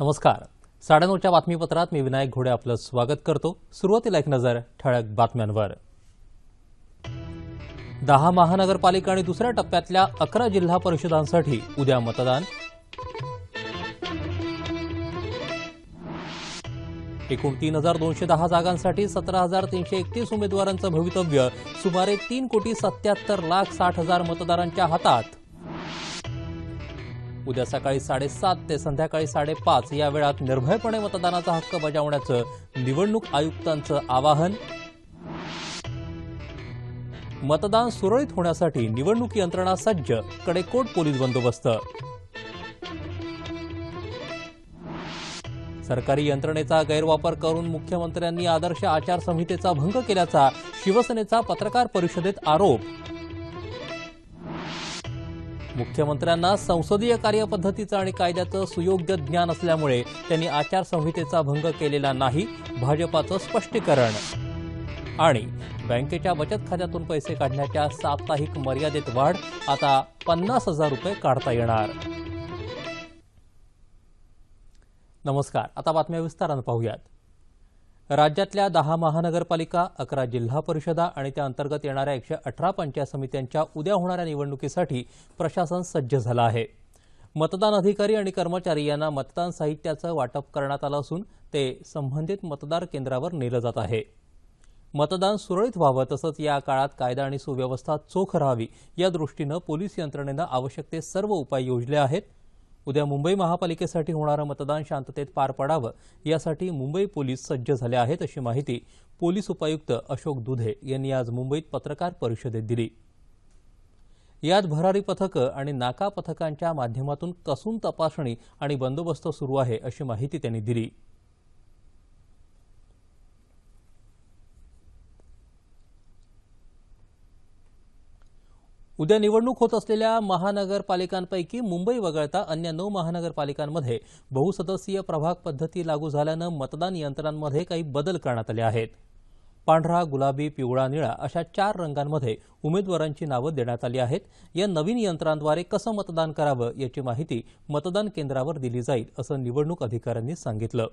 नमस्कार. साडेनऊच्या बातमीपत्रात मी विनायक घोडे आपलं स्वागत करतो. सुरुवातीला एक नजर ठळक बातम्यांवर. दहा महानगरपालिका आणि दुसऱ्या टप्प्यातल्या अकरा जिल्हा परिषदांसाठी उद्या मतदान. एकूण तीन हजार दोनशे दहा जागांसाठी सतरा हजार तीनशे एकतीस उमेदवारांचं भवितव्य. सुमारे तीन कोटी सत्याहत्तर लाख साठ हजार मतदारांच्या हातात. उद्या सकाळी साडेसात ते संध्याकाळी साडेपाच या वेळात निर्भयपणे मतदानाचा हक्क बजावण्याचं निवडणूक आयुक्तांचं आवाहन. मतदान सुरळीत होण्यासाठी निवडणूक यंत्रणा सज्ज कडेकोट पोलीस बंदोबस्त. सरकारी यंत्रणेचा गैरवापर करून मुख्यमंत्र्यांनी आदर्श आचारसंहितेचा भंग केल्याचा शिवसेनेचा पत्रकार परिषदेत आरोप. मुख्यमंत्र्यांना संसदीय कार्यपद्धतीचं आणि कायद्याचं सुयोग्य ज्ञान असल्यामुळे त्यांनी आचारसंहितेचा भंग केलेला नाही भाजपाचं स्पष्टीकरण. आणि बँकेच्या बचत खात्यातून पैसे काढण्याच्या साप्ताहिक मर्यादेत वाढ आता पन्नास हजार रुपये काढता येणार. नमस्कार आता बातम्या विस्तारानं पाहूयात. राज्यातल्या दहा महानगरपालिका अकरा जिल्हा परिषदा आणि त्या अंतर्गत येणाऱ्या एकशे अठरा पंचायत समित्यांच्या उद्या होणाऱ्या निवडणुकीसाठी प्रशासन सज्ज झालं आहे. मतदान अधिकारी आणि कर्मचारी यांना मतदान साहित्याचं वाटप करण्यात आलं असून ते संबंधित मतदार केंद्रावर नेलं जात आहे. मतदान सुरळीत व्हावं तसंच या काळात कायदा आणि सुव्यवस्था चोख राहावी या दृष्टीनं पोलीस यंत्रणेनं आवश्यक ते सर्व उपाय योजले आहेत. उद्या मुंबई महापालिकेसाठी होणारं मतदान शांततेत पार पडावं यासाठी मुंबई पोलीस सज्ज झाले आहेत अशी माहिती पोलीस उपायुक्त अशोक दुधे यांनी आज मुंबईत पत्रकार परिषदेत दिली. यात भरारी पथकं आणि नाका पथकांच्या माध्यमातून कसून तपासणी आणि बंदोबस्त सुरू आहे अशी माहिती त्यांनी दिली. उद्या निवडणूक होत असलेल्या महानगरपालिकांपैकी मुंबई वगळता अन्य नऊ महानगरपालिकांमध्ये बहुसदस्यीय प्रभाग पद्धती लागू झाल्यानं मतदान यंत्रांमध्ये काही बदल करण्यात आले आहेत. पांढरा गुलाबी पिवळा निळा अशा चार रंगांमध्ये उमेदवारांची नावं देण्यात आली आहेत. या नवीन यंत्रांद्वारे कसं मतदान करावं याची माहिती मतदान केंद्रावर दिली जाईल असं निवडणूक अधिकाऱ्यांनी सांगितलं.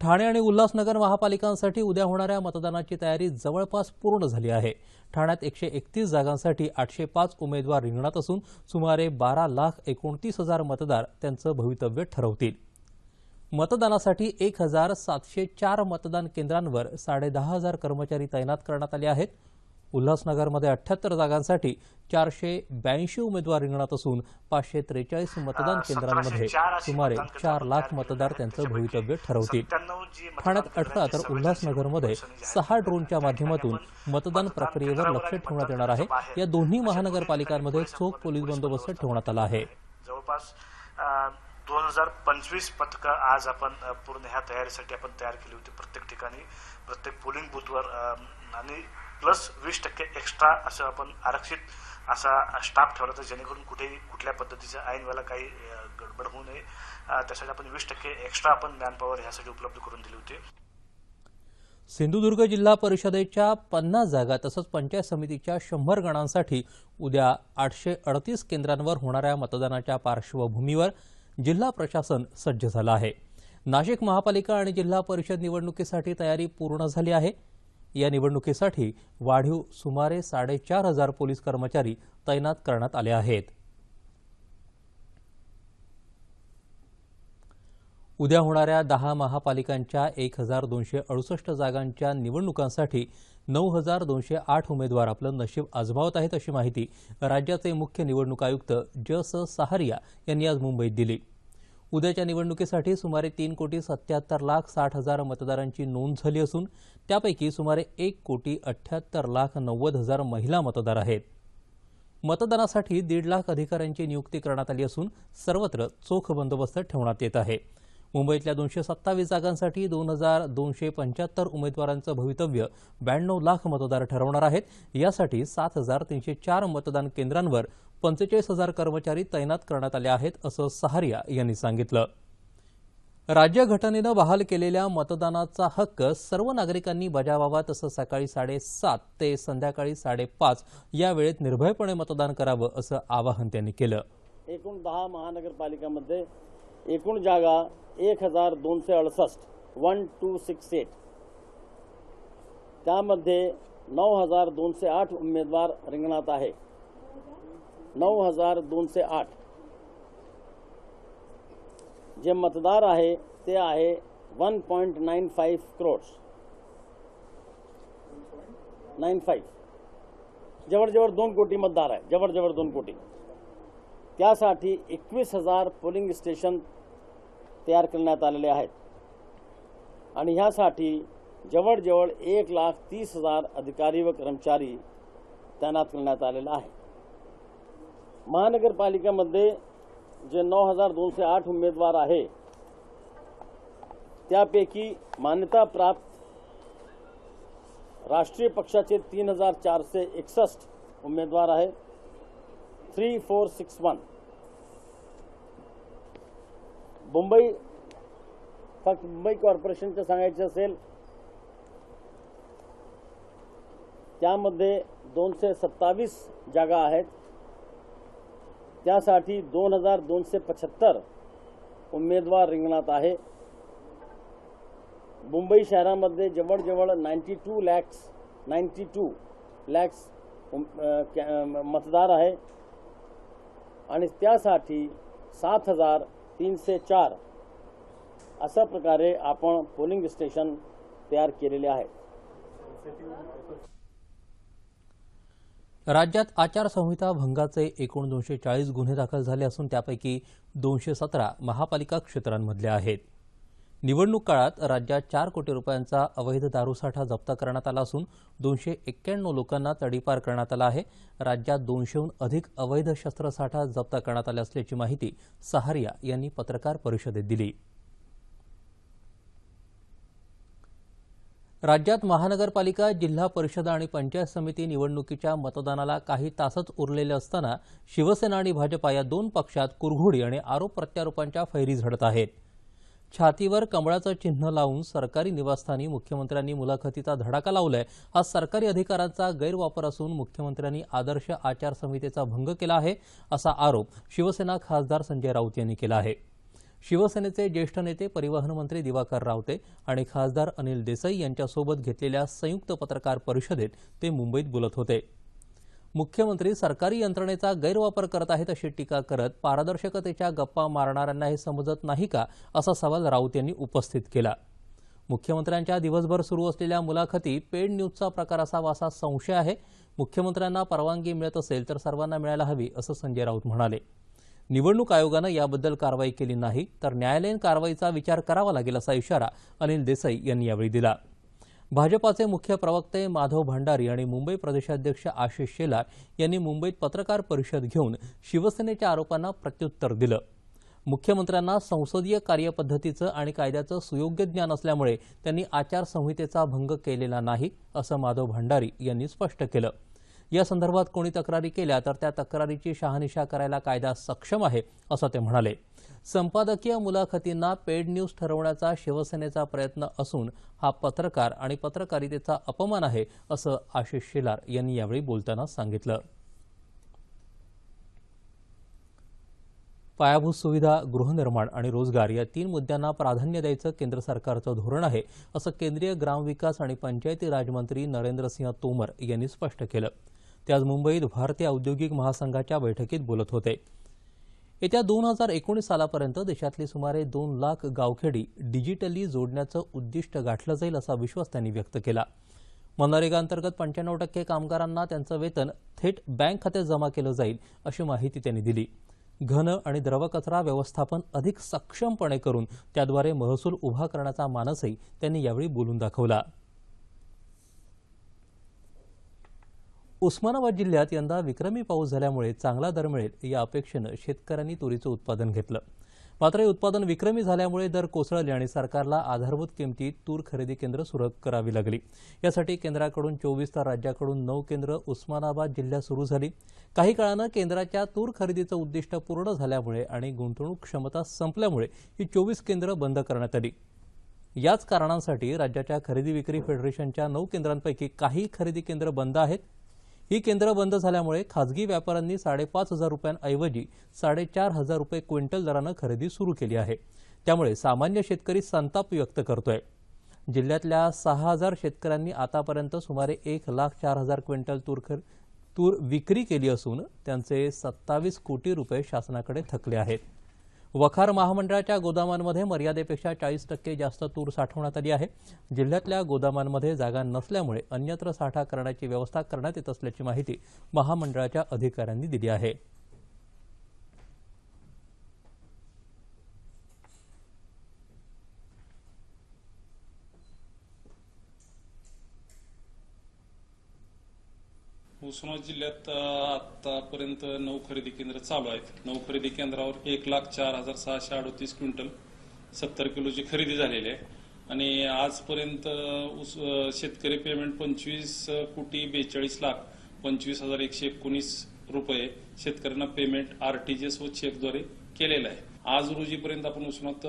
ठाणे आणि उल्हासनगर महापालिकांसाठी उद्या होणाऱ्या मतदानाची तयारी जवळपास पूर्ण झाली आहे. ठाण्यात एकशे एकतीस जागांसाठी आठशे पाच उमेदवार रिंगणात असून सुमारे बारा लाख एकोणतीस हजार मतदार त्यांचं भवितव्य ठरवतील. मतदानासाठी एक हजार सातशे चार मतदान केंद्रांवर साडेदहा हजार कर्मचारी तैनात करण्यात आले आहेत. उल्हासनगरमध्ये अठ्ठ्याहत्तर जागांसाठी चारशे ब्याऐंशी उमेदवार रिंगणात असून पाचशे त्रेचाळीस मतदान केंद्रांमध्ये सुमारे चार लाख मतदार त्यांचं भवितव्य ठरवतील. ठाण्यात अठरा तर उल्हासनगरमध्ये सहा ड्रोनच्या माध्यमातून मतदान प्रक्रियेवर लक्ष ठेवण्यात येणार आहे. या दोन्ही महानगरपालिकांमध्ये चोख पोलीस बंदोबस्त ठेवण्यात आला आहे. जवळपास दोन हजार पंचवीस पथकं आज आपण पूर्ण ह्या तयारीसाठी आपण तयार केली होती. प्रत्येक ठिकाणी प्रत्येक पोलिंग बूथवर आणि प्लस वीस टक्के एक्स्ट्रा असं आपण आरक्षित असा स्टाफ ठेवला तर जेणेकरून कुठेही कुठल्या पद्धतीचं ऐन वेळेला काही गडबड होऊ नये. त्यासाठी आपण वीस टक्के एक्स्ट्रा आपण मॅनपॉवर ह्यासाठी उपलब्ध करून दिली होती. सिंधुदुर्ग जिल्हा परिषदेच्या पन्नास जागा तसंच पंचायत समितीच्या शंभर गणांसाठी उद्या आठशे अडतीस केंद्रांवर होणाऱ्या मतदानाच्या पार्श्वभूमीवर जिल्हा प्रशासन सज्ज झालं आहे. नाशिक महापालिका आणि जिल्हा परिषद निवडणुकीसाठी तयारी पूर्ण झाली आहे. या निवडणुकीसाठी वाढीव सुमारे साडेचार हजार पोलीस कर्मचारी तैनात करण्यात आले आहेत. उद्या होणाऱ्या दहा महापालिकांच्या एक हजार दोनशे अडुसष्ट जागांच्या निवडणुकांसाठी नऊ हजार दोनशे आठ उमेदवार आपलं नशीब आजमावत आहेत अशी माहिती राज्याचे मुख्य निवडणूक आयुक्त ज स सहारिया यांनी आज मुंबईत दिली. उद्याच्या निवडणुकीसाठी सुमारे तीन कोटी सत्याहत्तर लाख साठ हजार मतदारांची नोंद झाली असून त्यापैकी सुमारे एक कोटी अठ्ठ्याहत्तर लाख नव्वद हजार महिला मतदार आहेत. मतदानासाठी दीड लाख अधिकाऱ्यांची नियुक्ती करण्यात आली असून सर्वत्र चोख बंदोबस्त ठेवण्यात येत आहे. मुंबईतल्या दोनशे सत्तावीस जागांसाठी दोन हजार दोनशे पंच्याहत्तर उमेदवारांचं भवितव्य ब्याण्णव लाख मतदार ठरवणार आहेत. यासाठी सात हजार तीनशे चार मतदान केंद्रांवर पंचेचाळीस हजार कर्मचारी तैनात करण्यात आले आहेत असं सहारिया यांनी सांगितलं. राज्यघटनेनं बहाल केलेल्या मतदानाचा हक्क सर्व नागरिकांनी बजावावा तसं सकाळी साडेसात ते संध्याकाळी साडेपाच या वेळेत निर्भयपणे मतदान करावं असं आवाहन त्यांनी केलं. एकूण दहा महानगरपालिकामध्ये एकूण जागा एक हज़ार दोनशे अडुसष्ट वन टू सिक्स एट त्यामध्ये नऊ हज़ार दोनशे आठ उमेदवार रिंगणात आहे? नऊ हज़ार दोनशे आठ। जे मतदार आहे, ते आहे one point nine five crores nine five जवळजवळ दोन कोटी मतदार है आहे, जवळजवळ दोन कोटी। त्यासाठी एकवीस हज़ार पोलिंग स्टेशन तयार करण्यात आलेले आहेत. आणि ह्यासाठी जवळजवळ एक लाख तीस हजार अधिकारी व कर्मचारी तैनात करण्यात आलेला आहे महानगरपालिकेमध्ये जे नऊ हजार दोनशे आठ उमेदवार आहे त्यापैकी मान्यताप्राप्त राष्ट्रीय पक्षाचे तीन हजार चारशे एकसष्ट उमेदवार आहे three four six one. Mumbai फक्त मुंबई कॉर्पोरेशनचं सांगायचं असेल त्यामध्ये दोनशे सत्तावीस जागा आहेत. त्यासाठी दोन हजार दोनशे पचहत्तर उमेदवार रिंगणात आहे. मुंबई शहरामध्ये जवळजवळ ninety two lakhs ninety two lakhs मतदार आहे. आणि त्यासाठी सात हजार तीनशे चार अशा प्रकारे आपण पोलिंग स्टेशन तयार केलेले आहेत राज्यात आचारसंहिता भंगाचे एकूण दोनशे चाळीस गुन्हे दाखल झाले असून त्यापैकी दोनशे सतरा महापालिका क्षेत्रांमधले आहेत. निवडणूक काळात राज्यात चार कोटी रुपयांचा अवैध दारूसाठा जप्त करण्यात आला असून दोनशे एक्क्याण्णव लोकांना तडीपार करण्यात आला आहे. राज्यात दोनशेहून अधिक अवैध शस्त्रसाठा जप्त करण्यात आला असल्याची माहिती सहारिया यांनी पत्रकार परिषदेत दिली. राज्यात महानगरपालिका जिल्हा परिषद आणि पंचायत समिती निवडणुकीच्या मतदानाला काही तासच उरलेले असताना शिवसेना आणि भाजपा या दोन पक्षात कुरघोडी आणि आरोप प्रत्यारोपांच्या फैरी झडत आहेत. छातीवर कमळाचं चिन्ह लावून सरकारी निवासस्थानी मुख्यमंत्र्यांनी मुलाखतीचा धडाका लावलाय. हा सरकारी अधिकारांचा गैरवापर असून मुख्यमंत्र्यांनी आदर्श आचारसंहितेचा भंग केला आहे असा आरोप शिवसेना खासदार संजय राऊत यांनी केला आहे. शिवसेनेचे ज्येष्ठ नेते परिवहन मंत्री दिवाकर रावते आणि खासदार अनिल देसाई यांच्यासोबत घेतलेल्या संयुक्त पत्रकार परिषदेत ते मुंबईत बोलत होते. मुख्यमंत्री सरकारी यंत्रणेचा गैरवापर करत आहेत अशी टीका करत पारदर्शकतेच्या गप्पा मारणाऱ्यांना हे समजत नाही का असा सवाल राऊत यांनी उपस्थित केला. मुख्यमंत्र्यांच्या दिवसभर सुरू असलेल्या मुलाखती पेड न्यूजचा प्रकार असावा असा संशय आहे. मुख्यमंत्र्यांना परवानगी मिळत असेल तर सर्वांना मिळायला हवी असं संजय राऊत म्हणाले. निवडणूक आयोगानं याबद्दल कारवाई केली नाही तर न्यायालयीन कारवाईचा विचार करावा लागेल असा इशारा अनिल देसाई यांनी यावेळी दिला. भाजपाचे मुख्य प्रवक्ते माधव भंडारी आणि मुंबई प्रदेशाध्यक्ष आशिष शेलार यांनी मुंबईत पत्रकार परिषद घेऊन शिवसेनेच्या आरोपांना प्रत्युत्तर दिलं. मुख्यमंत्र्यांना संसदीय कार्यपद्धतीचं आणि कायद्याचं सुयोग्य ज्ञान असल्यामुळे त्यांनी आचारसंहितेचा भंग केलेला नाही असं माधव भंडारी यांनी स्पष्ट केलं. या संदर्भात कोणी तक्रारी केल्या तर त्या तक्रारीची शहानिशा करायला कायदा सक्षम आहे असं ते म्हणाले. संपादकीय मुलाखतींना पेड न्यूज ठरवण्याचा शिवसेनेचा प्रयत्न असून हा पत्रकार आणि पत्रकारितेचा अपमान आहे असं आशिष शेलार यांनी यावेळी बोलताना सांगितलं. पायाभूत सुविधा गृहनिर्माण आणि रोजगार या तीन मुद्द्यांना प्राधान्य द्यायचं केंद्र सरकारचं धोरण आहे असं केंद्रीय ग्रामविकास आणि पंचायती राजमंत्री नरेंद्र नरेंद्रसिंह तोमर यांनी स्पष्ट केलं. ते आज मुंबईत भारतीय औद्योगिक महासंघाच्या बैठकीत बोलत होते. येत्या दोन हजार एकोणीस सालापर्यंत देशातली सुमारे दोन लाख गावखेडी डिजिटली जोडण्याचं उद्दिष्ट गाठलं जाईल असा विश्वास त्यांनी व्यक्त केला. मनरेगा अंतर्गत पंच्याण्णव टक्के कामगारांना त्यांचं वेतन थेट बँक खात्यात जमा केलं जाईल अशी माहिती त्यांनी दिली. घन आणि द्रवकचरा व्यवस्थापन अधिक सक्षमपणे करून त्याद्वारे महसूल उभा करण्याचा मानसही त्यांनी यावेळी बोलून दाखवला. उस्मानाबाद जिल्ह्यात यंदा विक्रमी पाऊस झाल्यामुळे चांगला दर मिळेल या अपेक्षेनं शेतकऱ्यांनी तुरीचं उत्पादन घेतलं. मात्र हे उत्पादन विक्रमी झाल्यामुळे दर कोसळले आणि सरकारला आधारभूत किमतीत तूर खरेदी केंद्र सुरू करावी लागली. यासाठी केंद्राकडून चोवीस तर राज्याकडून नऊ केंद्र उस्मानाबाद जिल्ह्यात सुरू झाली. काही काळानं केंद्राच्या तूर खरेदीचं उद्दिष्ट पूर्ण झाल्यामुळे आणि गुंतवणूक क्षमता संपल्यामुळे ही चोवीस केंद्र बंद करण्यात आली. याच कारणांसाठी राज्याच्या खरेदी विक्री फेडरेशनच्या नऊ केंद्रांपैकी काही खरेदी केंद्र बंद आहेत. ही केंद्र बंद झाल्यामुळे खाजगी व्यापाऱ्यांनी साडेपाच हजार रुपयांऐवजी साडेचार हजार रुपये क्विंटल दरानं खरेदी सुरू केली आहे. त्यामुळे सामान्य शेतकरी संताप व्यक्त करतोय. जिल्ह्यातल्या सहा हजार शेतकऱ्यांनी आतापर्यंत सुमारे एक लाख चार हजार क्विंटल तूर खर तूर विक्री केली असून त्यांचे सत्तावीस कोटी रुपये शासनाकडे थकले आहेत. वखार महामंडळाच्या गोदामांमध्ये मर्यादेपेक्षा चाळीस टक्के जास्त तूर साठवण्यात आली आहे. जिल्ह्यातल्या गोदामांमध्ये जागा नसल्यामुळे अन्यत्र साठा करण्याची व्यवस्था करण्यात येत असल्याची माहिती महामंडळाच्या अधिकाऱ्यांनी दिली आहे. उस्मानाबाद जिल्ह्यात आतापर्यंत नऊ खरेदी केंद्र चालू आहेत. नऊ खरेदी केंद्रावर एक लाख चार हजार सहाशे अडतीस क्विंटल सत्तर किलोची खरेदी झालेली आहे. आणि आजपर्यंत शेतकरी पेमेंट पंचवीस कोटी बेचाळीस लाख पंचवीस हजार एकशे एकोणीस रुपये शेतकऱ्यांना पेमेंट आरटीजीएस व चेकद्वारे केलेलं आहे. आज रोजीपर्यंत आपण उस्मात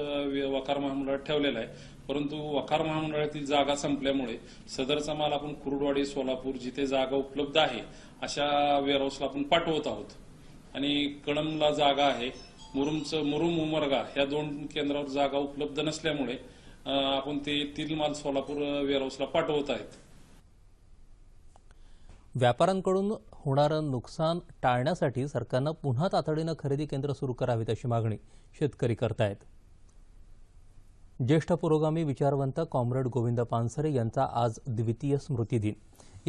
वकार महामंडळात ठेवलेला आहे. परंतु वकार महामंडळातील जागा संपल्यामुळे सदरचा माल आपण कुरुडवाडी सोलापूर जिथे जागा उपलब्ध आहे अशा वेअरहाऊसला आपण पाठवत आहोत. आणि कळमला जागा आहे मुरुमचं मुरुम उमरगा ह्या दोन केंद्रावर जागा उपलब्ध नसल्यामुळे आपण ते तील माल सोलापूर वेअरहाऊसला पाठवत आहेत. व्यापाऱ्यांकडून होणारं नुकसान टाळण्यासाठी सरकारनं पुन्हा तातडीनं खरेदी केंद्र सुरू करावीत अशी मागणी शेतकरी करतायत. ज्येष्ठ पुरोगामी विचारवंत कॉम्रेड गोविंद पानसरे यांचा आज द्वितीय स्मृती दिन.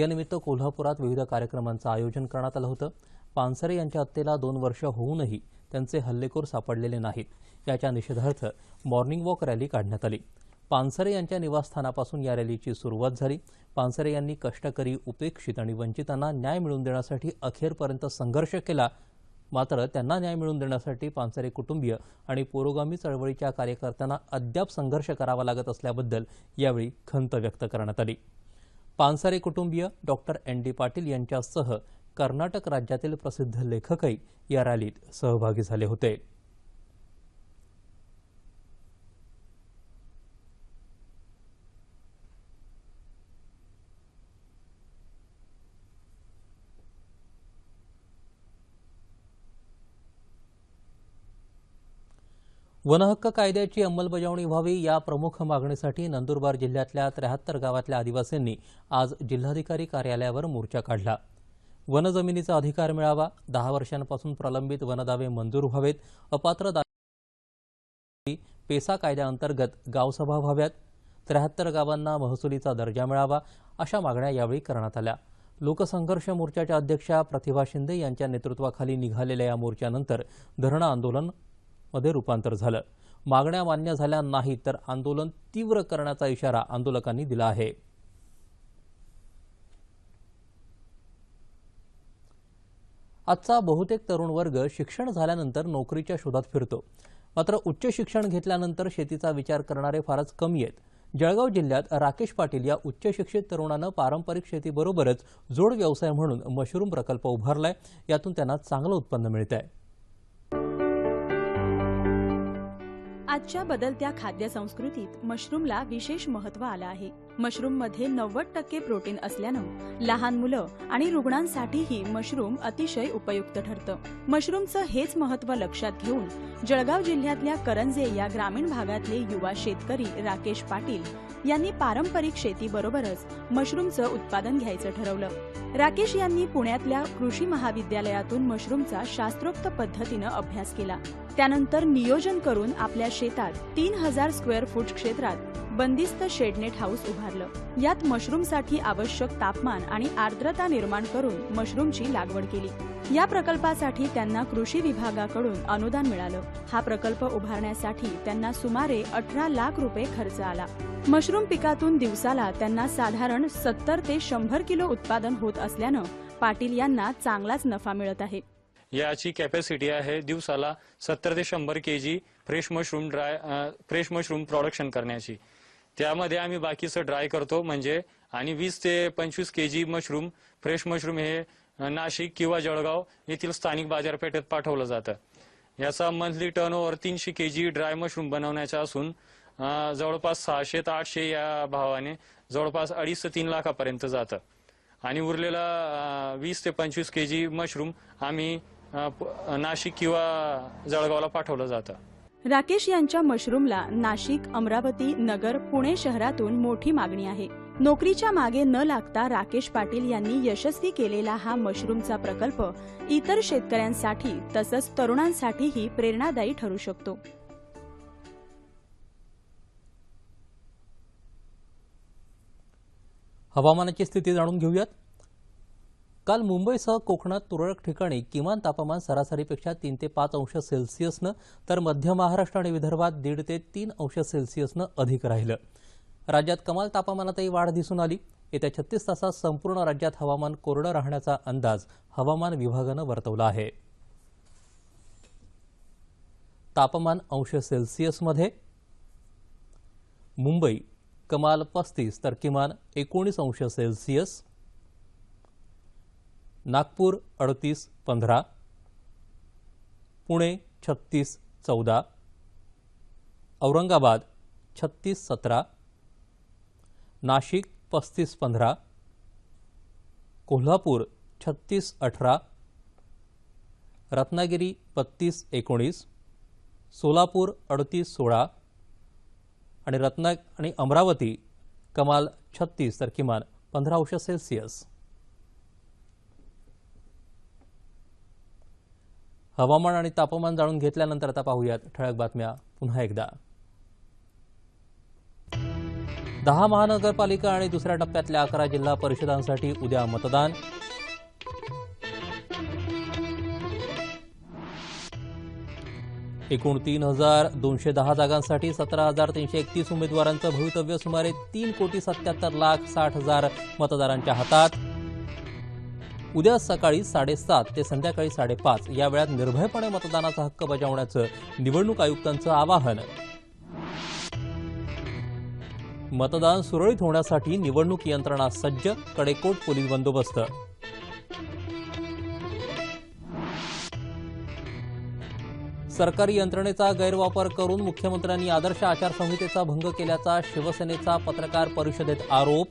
यानिमित्त कोल्हापुरात विविध कार्यक्रमांचं आयोजन करण्यात आलं होतं. पानसरे यांच्या हत्येला दोन वर्ष होऊनही त्यांचे हल्लेखोर सापडलेले नाहीत. याच्या निषेधार्थ मॉर्निंग वॉक रॅली काढण्यात आली. पानसरे यांच्या निवासस्थानापासून या रॅलीची सुरुवात झाली. पानसरे यांनी कष्टकरी उपेक्षित आणि वंचितांना न्याय मिळवून देण्यासाठी अखेरपर्यंत संघर्ष केला. मात्र त्यांना न्याय मिळवून देण्यासाठी पानसरे कुटुंबीय आणि पुरोगामी चळवळीच्या कार्यकर्त्यांना अद्याप संघर्ष करावा लागत असल्याबद्दल यावेळी खंत व्यक्त करण्यात आली. पानसरे कुटुंबीय डॉक्टर एन डी पाटील यांच्यासह कर्नाटक राज्यातील प्रसिद्ध लेखकही या रॅलीत सहभागी झाले होते. वनहक्क कायद्याची अंमलबजावणी व्हावी या प्रमुख मागणीसाठी नंदुरबार जिल्ह्यातल्या त्र्याहत्तर गावातल्या आदिवासींनी आज जिल्हाधिकारी कार्यालयावर मोर्चा काढला. वनजमिनीचा अधिकार मिळावा दहा वर्षांपासून प्रलंबित वनदावे मंजूर व्हावेत अपात्र पेसा कायद्याअंतर्गत गावसभा व्हाव्यात त्र्याहत्तर गावांना महसुलीचा दर्जा मिळावा अशा मागण्या यावेळी करण्यात आल्या. लोकसंघर्ष मोर्चाच्या अध्यक्षा प्रतिभा शिंदे यांच्या नेतृत्वाखाली निघालेल्या या मोर्चानंतर धरणं आंदोलन मध्ये रूपांतर झालं. मागण्या मान्य झाल्या नाही तर आंदोलन तीव्र करण्याचा इशारा आंदोलकांनी दिला आहे. आजचा बहुतेक तरुण वर्ग शिक्षण झाल्यानंतर नोकरीच्या शोधात फिरतो. मात्र उच्च शिक्षण घेतल्यानंतर शेतीचा विचार करणारे फारच कमी आहेत. जळगाव जिल्ह्यात राकेश पाटील या उच्च शिक्षित तरुणानं पारंपरिक शेतीबरोबरच जोड व्यवसाय म्हणून मशरूम प्रकल्प उभारलाय. यातून त्यांना चांगलं उत्पन्न मिळत आहे आजच्या बदलत्या खाद्य संस्कृतीत मशरूमला विशेष महत्त्व आलं आहे. मशरूममध्ये नव्वद टक्के प्रोटीन असल्यानं लहान मुलं आणि रुग्णांसाठीही मशरूम अतिशय उपयुक्त ठरतं. मशरूमचं हेच महत्त्व लक्षात घेऊन जळगाव जिल्ह्यातल्या करंजे या ग्रामीण भागातले युवा शेतकरी राकेश पाटील यांनी पारंपरिक शेतीबरोबरच मशरूमचं उत्पादन घ्यायचं ठरवलं. राकेश यांनी पुण्यातल्या कृषी महाविद्यालयातून मशरूमचा शास्त्रोक्त पद्धतीनं अभ्यास केला. त्यानंतर नियोजन करून आपल्या शेतात तीन हजार स्क्वेअर फूट क्षेत्रात बंदिस्त शेडनेट हाऊस उभारलं. यात मशरूमसाठी आवश्यक तापमान आणि आर्द्रता निर्माण करून मशरूमची लागवड केली. या प्रकल्पासाठी त्यांना कृषी विभागाकडून अनुदान मिळालं. हा प्रकल्प उभारण्यासाठी त्यांना सुमारे अठरा लाख रुपये खर्च आला. मशरूम पिकातून दिवसाला त्यांना साधारण सत्तर ते शंभर किलो उत्पादन होत असल्यानं पाटील यांना चांगलाच नफा मिळत आहे. याची कॅपॅसिटी आहे दिवसाला सत्तर ते शंभर K G fresh mushroom dry fresh mushroom production करण्याची. त्यामध्ये आम्ही बाकीचं ड्राय करतो. म्हणजे आणि वीस ते पंचवीस K G mushroom fresh mushroom हे नाशिक किंवा जळगाव येथील स्थानिक बाजारपेठेत पाठवलं जातं. याचा मंथली टर्न ओव्हर तीनशे के जी ड्राय मशरूम बनवण्याचा असून जवळपास सहाशे ते आठशे या भावाने जवळपास अडीच ते तीन लाखापर्यंत जातं. आणि उरलेला वीस ते पंचवीस के जी मशरूम आम्ही प- नाशिक किंवा जळगावला पाठवलं जातं. राकेश यांच्या मशरूमला नाशिक अमरावती नगर पुणे शहरातून मोठी मागणी आहे. नोकरीच्या मागे न लागता राकेश पाटील यांनी यशस्वी केलेला हा मशरूमचा प्रकल्प इतर शेतकऱ्यांसाठी तसंच तरुणांसाठीही प्रेरणादायी ठरू शकतो. हवामानाची स्थिती जाणून घेऊयात. काल मुंबईसह कोकणात तुरळक ठिकाणी किमान तापमान सरासरीपेक्षा तीन ते पाच अंश सेल्सिअसनं तर मध्य महाराष्ट्र आणि विदर्भात दीड ते तीन अंश सेल्सिअसनं अधिक राहिलं. राज्यात कमाल तापमानातही वाढ दिसून आली. येत्या छत्तीस तासात संपूर्ण राज्यात हवामान कोरडं राहण्याचा अंदाज हवामान विभागानं वर्तवला आहे. तापमान अंश सेल्सिअसमध्ये मुंबई कमाल पस्तीस तर किमान एकोणीस अंश सेल्सिअस नागपूर अडतीस पंधरा पुणे छत्तीस चौदा औरंगाबाद छत्तीस सतरा नाशिक पस्तीस पंधरा कोल्हापूर छत्तीस अठरा रत्नागिरी बत्तीस एकोणीस सोलापूर अडतीस सोळा आणि रत्ना आणि अमरावती कमाल छत्तीस तर किमान पंधरा अंश सेल्सिअस. हवामान आणि तापमान जाणून घेतल्यानंतर आता पाहूयात ठळक बातम्या पुन्हा एकदा. दहा महानगरपालिका आणि दुसऱ्या टप्प्यातल्या अकरा जिल्हा परिषदांसाठी उद्या मतदान. एकूण तीन हजार दोनशे दहा जागांसाठी सतरा हजार तीनशे एकतीस उमेदवारांचं भवितव्य सुमारे तीन कोटी सत्याहत्तर लाख साठ हजार मतदारांच्या हातात. उद्या सकाळी साडेसात ते संध्याकाळी साडेपाच या वेळात निर्भयपणे मतदानाचा हक्क बजावण्याचं निवडणूक आयुक्तांचं आवाहन. मतदान सुरळीत होण्यासाठी निवडणूक यंत्रणा सज्ज कडेकोट पोलीस बंदोबस्त. सरकारी यंत्रणेचा गैरवापर करून मुख्यमंत्र्यांनी आदर्श आचारसंहितेचा भंग केल्याचा शिवसेनेचा पत्रकार परिषदेत आरोप.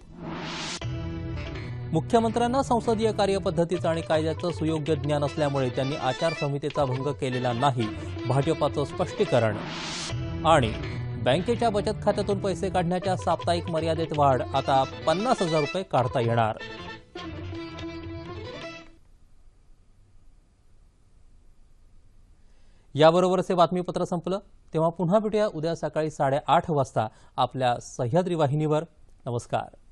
मुख्यमंत्र्यांना संसदीय कार्यपद्धतीचं आणि कायद्याचं सुयोग्य ज्ञान असल्यामुळे त्यांनी आचारसंहितेचा भंग केलेला नाही भाजपाचं स्पष्टीकरण. आणि बँकेच्या बचत खात्यातून पैसे काढण्याच्या साप्ताहिक मर्यादेत वाढ आता पन्नास हजार रुपये काढता येणार. याबरोबरच हे बातमीपत्र संपलं. तेव्हा पुन्हा भेटूया उद्या सकाळी साडेआठ वाजता आपल्या सह्याद्री वाहिनीवर. नमस्कार.